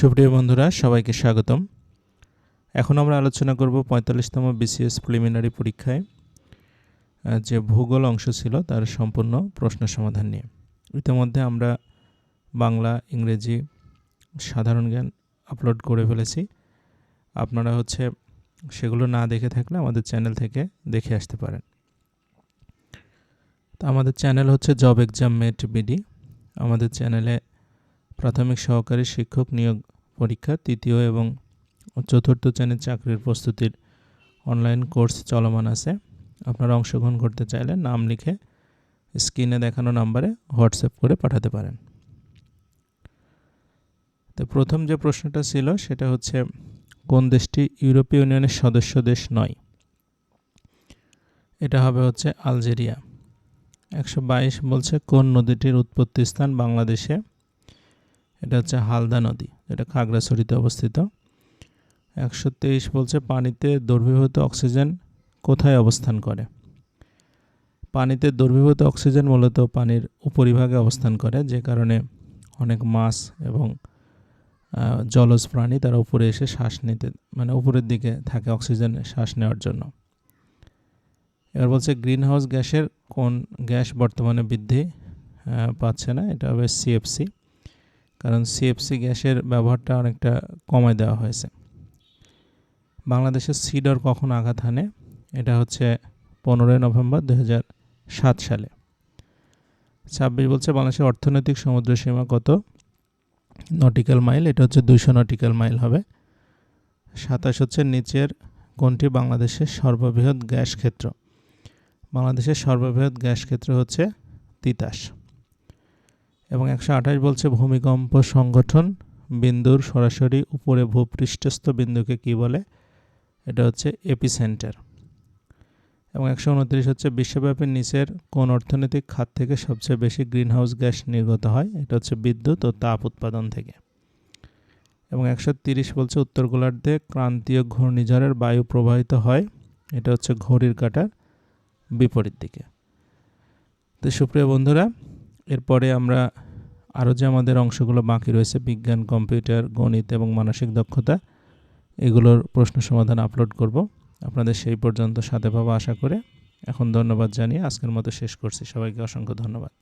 সুপ্রিয় বন্ধুরা, সবাইকে স্বাগতম। এখন আমরা আলোচনা করব পঁয়তাল্লিশতম বিসিএস প্রিলিমিনারি পরীক্ষায় যে ভূগোল অংশ ছিল তার সম্পূর্ণ প্রশ্ন সমাধান নিয়ে। ইতিমধ্যে আমরা বাংলা, ইংরেজি, সাধারণ জ্ঞান আপলোড করে ফেলেছি। আপনারা হচ্ছে সেগুলো না দেখে থাকলে আমাদের চ্যানেল থেকে দেখে আসতে পারেন। তো আমাদের চ্যানেল হচ্ছে জব এক্সাম মেট বিডি। আমাদের চ্যানেলে প্রাথমিক সহকারী শিক্ষক নিয়োগ পরীক্ষা, তৃতীয় এবং চতুর্থ শ্রেণির চাকরির প্রস্তুতির অনলাইন কোর্স চলমান আছে। আপনারা অংশগ্রহণ করতে চাইলে নাম লিখে স্ক্রিনে দেখানো নাম্বারে হোয়াটসঅ্যাপ করে পাঠাতে পারেন। তো প্রথম যে প্রশ্নটা ছিল, সেটা হচ্ছে, কোন দেশটি ইউরোপীয় ইউনিয়নের সদস্য দেশ নয়? এটা হবে হচ্ছে আলজেরিয়া। একশো বাইশ বলছে, কোন নদীটির উৎপত্তি স্থান বাংলাদেশে? এটা হচ্ছে হালদা নদী যেটা খাগড়াছড়িতে অবস্থিত। একশো তেইশ বলছে পানিতে দ্রবীভূত অক্সিজেন কোথায় অবস্থান করে? পানিতে দ্রবীভূত অক্সিজেন মূলত পানির উপরিভাগে অবস্থান করে, যে কারণে অনেক মাছ এবং জলজ প্রাণী তারা উপরে এসে শ্বাস নিতে মানে উপরের দিকে থাকে অক্সিজেন শ্বাস নেওয়ার জন্য। এবার বলছে গ্রিন হাউস গ্যাসের কোন গ্যাস বর্তমানে বৃদ্ধি পাচ্ছে না, এটা হবে সিএফসি কারণ সিএফসি গ্যাসের ব্যবহারটা অনেকটা কমায় দেওয়া হয়েছে। বাংলাদেশের সিডর কখন আঘাত হানে? এটা হচ্ছে পনেরোই নভেম্বর দু সালে। ছাব্বিশ বলছে বাংলাদেশের অর্থনৈতিক সমুদ্রসীমা কত? নটিক্যাল মাইল, এটা হচ্ছে দুইশো নটিক্যাল মাইল হবে। সাতাশ হচ্ছে নিচের কোনটি বাংলাদেশের সর্ববৃহৎ গ্যাস ক্ষেত্র? বাংলাদেশের সর্ববৃহৎ গ্যাস ক্ষেত্র হচ্ছে তিতাস। এবং একশো আঠাশ বলছে ভূমিকম্প সংগঠন, বিন্দুর সরাসরি উপরে ভূপৃষ্ঠস্থ বিন্দুকে কি বলে? এটা হচ্ছে এপিসেন্টার। এবং একশো উনত্রিশ হচ্ছে বিশ্বব্যাপী নিচের কোন অর্থনৈতিক খাত থেকে সবচেয়ে বেশি গ্রিনহাউস গ্যাস নির্গত হয়? এটা হচ্ছে বিদ্যুৎ ও তাপ উৎপাদন থেকে। এবং একশো তিরিশ বলছে উত্তর গোলার্ধে ক্রান্তীয় ঘূর্ণিঝড়ের বায়ু প্রবাহিত হয়। এটা হচ্ছে ঘড়ির কাঁটার বিপরীত দিকে। তো সুপ্রিয় বন্ধুরা এরপরে আমরা আরও যে আমাদের অংশগুলো বাকি রয়েছে, বিজ্ঞান, কম্পিউটার, গণিত এবং মানসিক দক্ষতা, এগুলোর প্রশ্ন সমাধান আপলোড করব। আপনাদের সেই পর্যন্ত সাথে পাবো আশা করে এখন ধন্যবাদ জানিয়ে আজকের মতো শেষ করছি। সবাইকে অসংখ্য ধন্যবাদ।